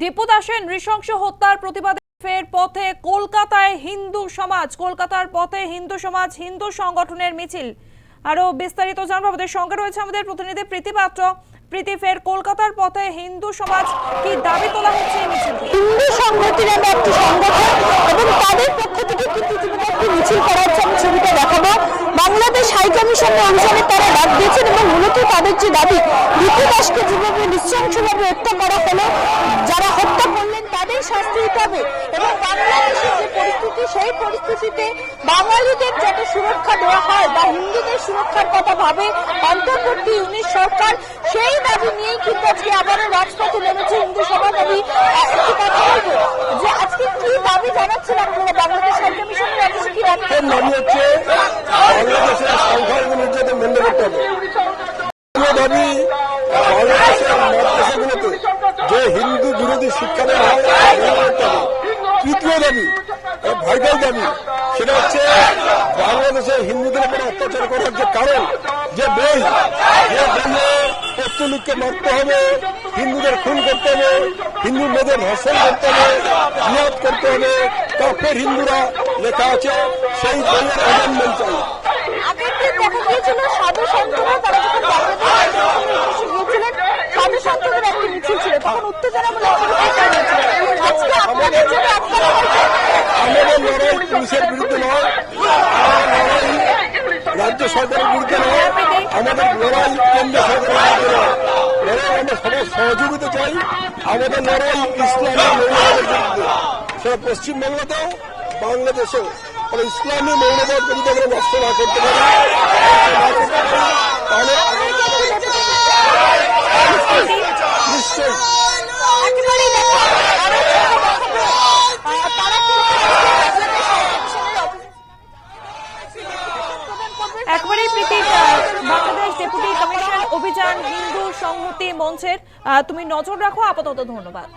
দীপু দাসের নৃশংস হত্যার প্রতিবাদে ফের পথে কলকাতায় হিন্দু সমাজ, কলকাতার পথে হিন্দু সমাজ, হিন্দু সংগঠনের মিছিল। আরও বিস্তারিত জানব আমাদের সঙ্গে রয়েছে আমাদের প্রতিনিধি প্রীতি পাত্র। প্রীতি কলকাতার পথে হিন্দু সমাজ কি দাবি তোলা হচ্ছে? হিন্দু সংগঠনের একটা একটি সংগঠন এবং তাদের পক্ষ থেকে একটি মিছিল করা হচ্ছে আমি ছবিটা দেখাবো। বাংলাদেশ হাই অভিযানে তারা ডাক দিয়েছেন এবং মূলত তাদের যে দাবি, দীপু দাসকে যেভাবে নৃশংসভাবে হত্যা হবে। এবং বাংলাদেশের যে পরিস্থিতি সেই পরিস্থিতিতে বাঙালিদের যাতে সুরক্ষা দেওয়া হয় বা হিন্দুদের সুরক্ষার কথা ভাবে অন্তর্বর্তী ইউনিট সরকার সেই দাবি নিয়েই কিন্তু আজকে আবারও রাজপথে নেমেছে হিন্দু আমি আহ, একটি কথা বলব যে আজকে কি দাবি জানাচ্ছেন আপনারা বাংলাদেশ হাই কমিশনের অফিসে কি দাবি হবে। দাবি বাংলাদেশের মাদ্রাসাগুলোতে যে হিন্দু বিরোধী শিক্ষা দেওয়া হয় বন্ধ করতে হবে তৃতীয় দাবি ভাইটাল দাবি সেটা হচ্ছে বাংলাদেশের হিন্দুদের উপরে অত্যাচার করার যে কারণ, যে বেশ যে মারতে হবে, হিন্দুদের খুন করতে হবে হিন্দু মেয়েদের ধর্ষণ করতে হবে, জিহাদ করতে হবে কাফের হিন্দুরা লেখা আছে, সেই বইয়ের অ্যামেন্ডমেন্ট চাই বাংলাদেশ সাধু সন্তদের একটি মিছিল ছিল, তখন উত্তেজনামূলক পরিবেশ হয়েছিল আজকে আপনাদের জন্য আপনারা বলছেন আমাদের লড়াই পুলিশের বিরুদ্ধে নয় আমার লড়াই রাজ্য সরকারের বিরুদ্ধে নয়, আমাদের লড়াই কেন্দ্র সরকারের লড়াই আমরা সবার সহযোগিতা চাই, আমাদের লড়াই ইসলামের মৌলবাদের বিরুদ্ধে। সেটা পশ্চিমবাংলাতেও, বাংলাদেশেও। আমরা ইসলামী মৌলবাদ যদি আমরা নষ্ট না করতে পারি না করতে পারি, তাহলে নিশ্চয়ই একেবারেই দেখো, আরও একটা কথা দেখাবো। আহ, তারা কি একবারেই প্রীতি বাংলাদেশ ডেপুটি কমিশন অভিযান হিন্দু সংহতি মঞ্চের তুমি নজর রাখো আপাতত ধন্যবাদ।